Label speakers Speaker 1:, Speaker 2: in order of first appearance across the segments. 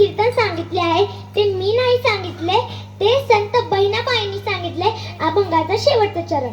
Speaker 1: कीर्तन सांगितले आहे ते मी नाही सांगितले ते संत बहिणाबाईंनी सांगितले. अभंगाचा शेवटचा चरण.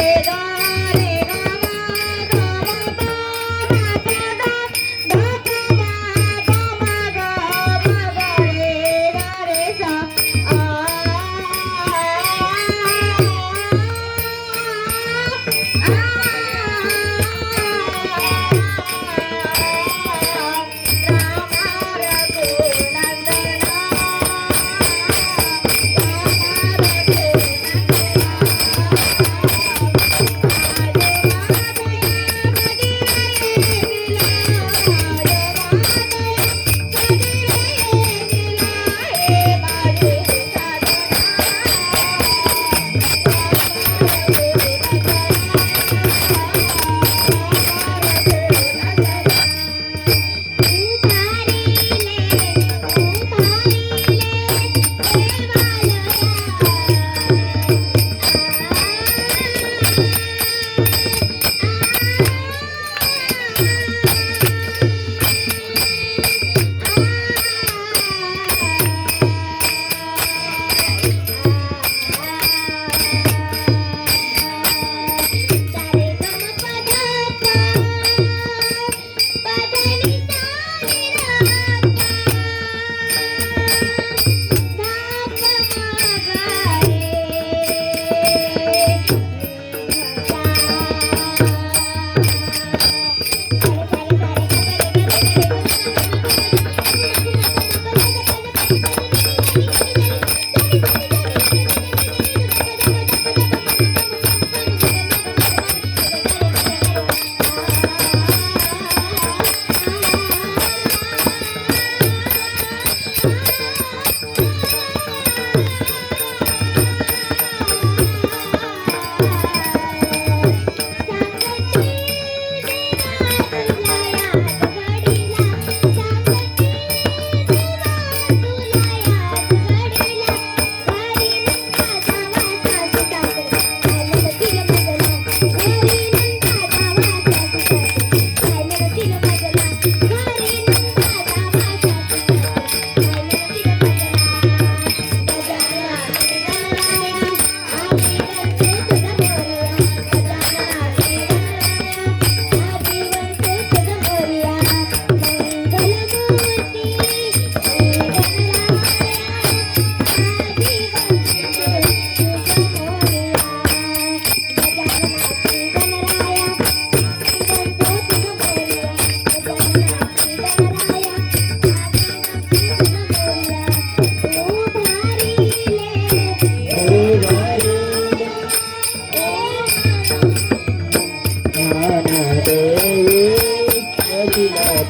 Speaker 2: रे दा रे Thank you.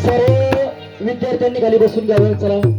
Speaker 2: सर्व विद्यार्थ्यांनी खाली बसून घ्यावं चला.